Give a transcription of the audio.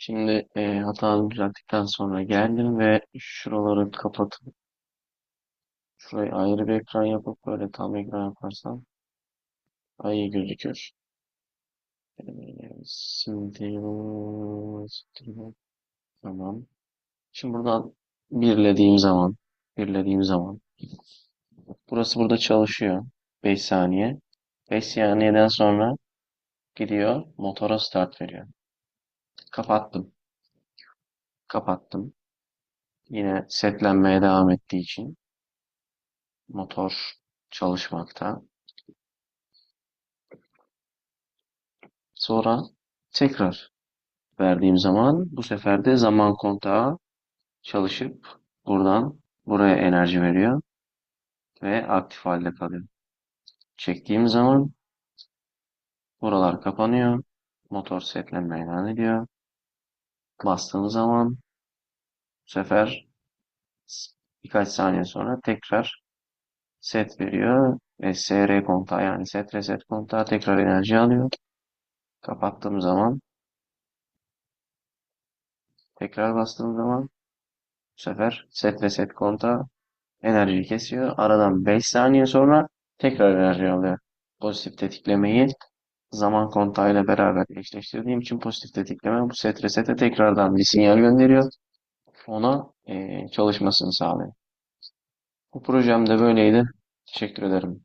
Şimdi e, hatamı düzelttikten sonra geldim ve şuraları kapatıp şurayı ayrı bir ekran yapıp böyle tam ekran yaparsam daha iyi gözüküyor. E, Şimdi tamam. Şimdi buradan birlediğim zaman birlediğim zaman burası burada çalışıyor. 5 saniye. 5 saniyeden sonra gidiyor motora start veriyor. Kapattım. Kapattım. Yine setlenmeye devam ettiği için motor çalışmakta. Sonra tekrar verdiğim zaman bu sefer de zaman kontağı çalışıp buradan buraya enerji veriyor ve aktif halde kalıyor. Çektiğim zaman buralar kapanıyor. Motor setlenmeye devam ediyor. Bastığım zaman bu sefer birkaç saniye sonra tekrar set veriyor ve SR kontağı yani set reset kontağı tekrar enerji alıyor. Kapattığım zaman tekrar bastığım zaman bu sefer set reset kontağı enerjiyi kesiyor. Aradan 5 saniye sonra tekrar enerji alıyor. Pozitif tetiklemeyi zaman kontağıyla beraber eşleştirdiğim için pozitif tetikleme bu set resete tekrardan bir sinyal gönderiyor. Ona eee, çalışmasını sağlıyor. Bu projem de böyleydi. Teşekkür ederim.